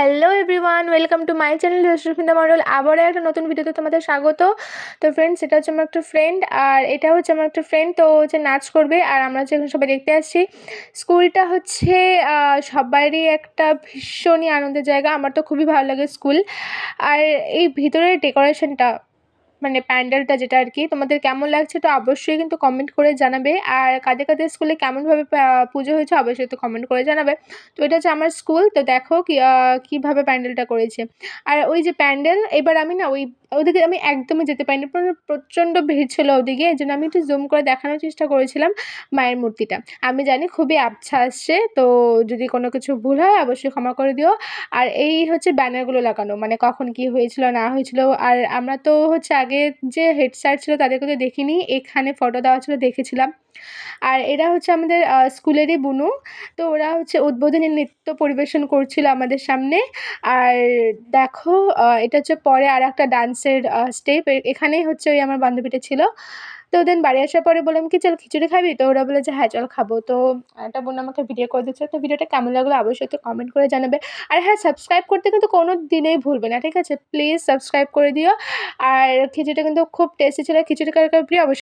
Hello everyone welcome to my channel Rashmita Mondal আবারও একটা নতুন ভিডিওতে তোমাদের স্বাগত। তো ফ্রেন্ডস এটা হচ্ছে আমার একটা ফ্রেন্ড আর এটা হচ্ছে আমার একটা ফ্রেন্ড তো হচ্ছে নাচ করবে, আর আমরা হচ্ছে এখন সবাই দেখতে আসছি। স্কুলটা হচ্ছে সবারই একটা ভীষণই আনন্দের জায়গা, আমার তো খুবই ভালো লাগে স্কুল আর এই ভিতরের ডেকোরেশনটা মানে প্যান্ডেলটা যেটা আর কি, তোমাদের কেমন লাগছে তো অবশ্যই কিন্তু কমেন্ট করে জানাবে। আর কাদের কাদের স্কুলে কেমনভাবে পুজো হয়েছে অবশ্যই তো কমেন্ট করে জানাবে। তো এটা হচ্ছে আমার স্কুল তো দেখো কীভাবে প্যান্ডেলটা করেছে। আর ওই যে প্যান্ডেল, এবার আমি না ওই ওদিকে আমি একদমই যেতে পারিনি। পুরো প্রচণ্ড ভিড় ছিল ওদিকে এই জন্য আমি একটু জুম করে দেখানোর চেষ্টা করেছিলাম মায়ের মূর্তিটা। আমি জানি খুবই আবছা আসছে, তো যদি কোনো কিছু ভুল হয় অবশ্যই ক্ষমা করে দিও। আর এই হচ্ছে ব্যানারগুলো লাগানো মানে কখন কি হয়েছিল, না হয়েছিল। আর আমরা তো হচ্ছে আগে যে হেড স্যার ছিল তাদেরকে তো দেখিনি, এখানে ফটো দেওয়া ছিল, দেখেছিলাম। আর এরা হচ্ছে আমাদের স্কুলেরই বুনু, তো ওরা হচ্ছে উদ্বোধনী নৃত্য পরিবেশন করছিল আমাদের সামনে। আর দেখো এটা হচ্ছে পরে আর একটা ডান্সের স্টেপ এখানেই হচ্ছে ওই আমার বান্ধবীটা ছিল। তো দেন বাড়ি আসার পরে বললাম, কি চল খিচুড়ি খাবি? তো ওরা বলে যে হ্যাঁ চল খাব। তো একটা বোন আমাকে ভিডিও করে দিচ্ছে। তো ভিডিওটা কেমন লাগল অবশ্যই তো কমেন্ট করে জানাবে। আর হ্যাঁ সাবস্ক্রাইব করতে কিন্তু কোনো দিনেই ভুলবে না, ঠিক আছে? প্লিজ সাবস্ক্রাইব করে দিও। আর খিচুড়িটা কিন্তু খুব টেস্টি ছিল। খিচুড়ি কারও কার প্রিয়, অবশ্যই